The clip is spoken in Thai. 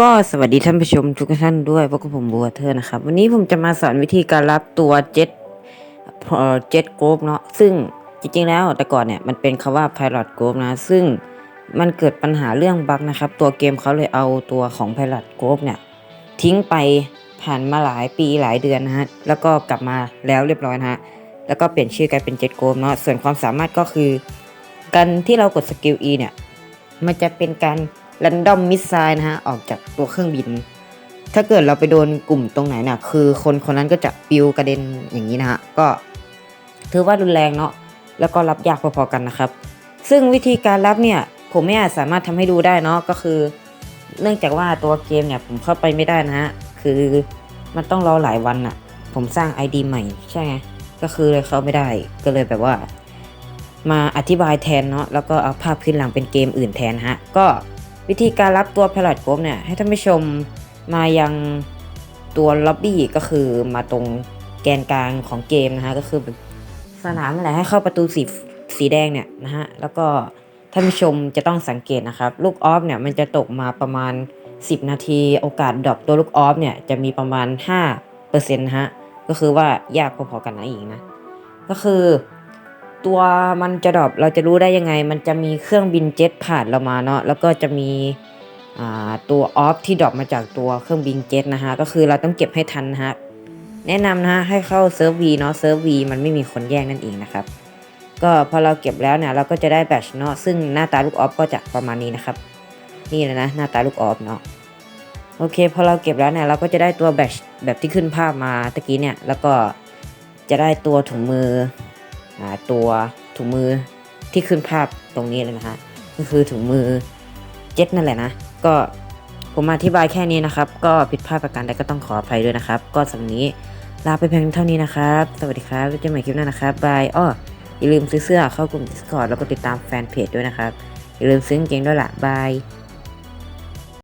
ก็สวัสดีท่านผู้ชมทุกท่านด้วยพวกผมบัวเธอนะครับ วันนี้ผมจะมาสอนวิธีการรับตัวเจ็ตเจ็ตกรุ๊ปเนาะซึ่งจริงๆแล้วแต่ก่อนเนี่ยมันเป็นคาว่า Pilot Group นะ ซึ่งมันเกิดปัญหาเรื่องบั๊กนะครับ ตัวเกมเขาเลยเอาตัวของ Pilot Group เนี่ย ทิ้งไปผ่านมาหลายปีหลายเดือนนะฮะ แล้วก็กลับมาแล้วเรียบร้อยนะฮะ แล้วก็เปลี่ยนชื่อกลายเป็นเจ็ตกรุ๊ปเนาะส่วนความสามารถก็คือ การที่เรากดสกิล E เนี่ย มันจะเป็นการ random missile นะฮะออกจากตัวเครื่องบิน ถ้าเกิดเราไปโดนกลุ่มตรงไหนเนี่ยคือคนคนนั้นก็จะปิวกระเด็นอย่างนี้นะฮะก็ถือว่ารุนแรงเนาะแล้วก็รับยากพอๆกันนะครับ ซึ่งวิธีการรับเนี่ยผมไม่อาจสามารถทำให้ดูได้เนาะก็คือ เนื่องจากว่าตัวเกมเนี่ยผมเข้าไปไม่ได้นะฮะคือมันต้องรอหลายวันอะผมสร้าง ID ใหม่ใช่ไงก็คือเลยเข้าไม่ได้ก็เลยแบบว่า มาอธิบายแทนเนาะแล้วก็เอาภาพขึ้นหลังเป็นเกมอื่นแทนฮะก็ วิธีการรับตัว Pilot Group เนี่ย ให้ท่านผู้ชมมายังตัวล็อบบี้ก็คือมาตรงแกนกลางของเกมนะฮะ ก็คือสนามนั่นแหละให้เข้าประตูสีสีแดงเนี่ยนะฮะ แล้วก็ท่านผู้ชมจะต้องสังเกตนะครับ ลูกออฟเนี่ยมันจะตกมาประมาณ 10 นาที โอกาสดรอปตัวลูกออฟเนี่ยจะมีประมาณ5%นะฮะ ก็คือว่ายากพอๆกันนะอีกนะ ก็คือ ตัวมันจะดรอปเราจะรู้ได้ยังไง มันจะมีเครื่องบินเจ็ตผ่านเรามาเนาะแล้วก็จะมีอ่าตัวออฟที่ดรอปมาจากตัวเครื่องบินเจ็ตนะฮะก็คือเราต้องเก็บให้ทันนะฮะแนะนำนะฮะให้เข้าเซิร์ฟวีเนาะเซิร์ฟวีมันไม่มีคนแย่งนั่นเองนะครับก็พอเราเก็บแล้วเนี่ยเราก็จะได้แบตเนาะซึ่งหน้าตาลูกออฟก็จะประมาณนี้นะครับ นี่เลยนะหน้าตาลูกออฟเนาะโอเคพอเราเก็บแล้วเนี่ยเราก็จะได้ตัวแบตแบบที่ขึ้นภาพมาตะกี้เนี่ยแล้วก็จะได้ตัวถุงมือ ตัวถุงมือที่ขึ้นภาพตรงนี้เลยนะฮะก็คือถุงมือเจ็ตนั่นแหละนะ ก็ผมอธิบายแค่นี้นะครับ ก็ผิดพลาดประการใดก็ต้องขออภัยด้วยนะครับ ก็สำหรับนี้ลาไปเพียงเท่านี้นะครับ สวัสดีครับไว้เจอกันใหม่คลิปหน้านะครับบายอ้ออย่าลืมซื้อเสื้อเข้ากลุ่ม Discord แล้วก็ติดตามแฟนเพจด้วยนะครับ อย่าลืมซื้อกางเกงด้วยล่ะบาย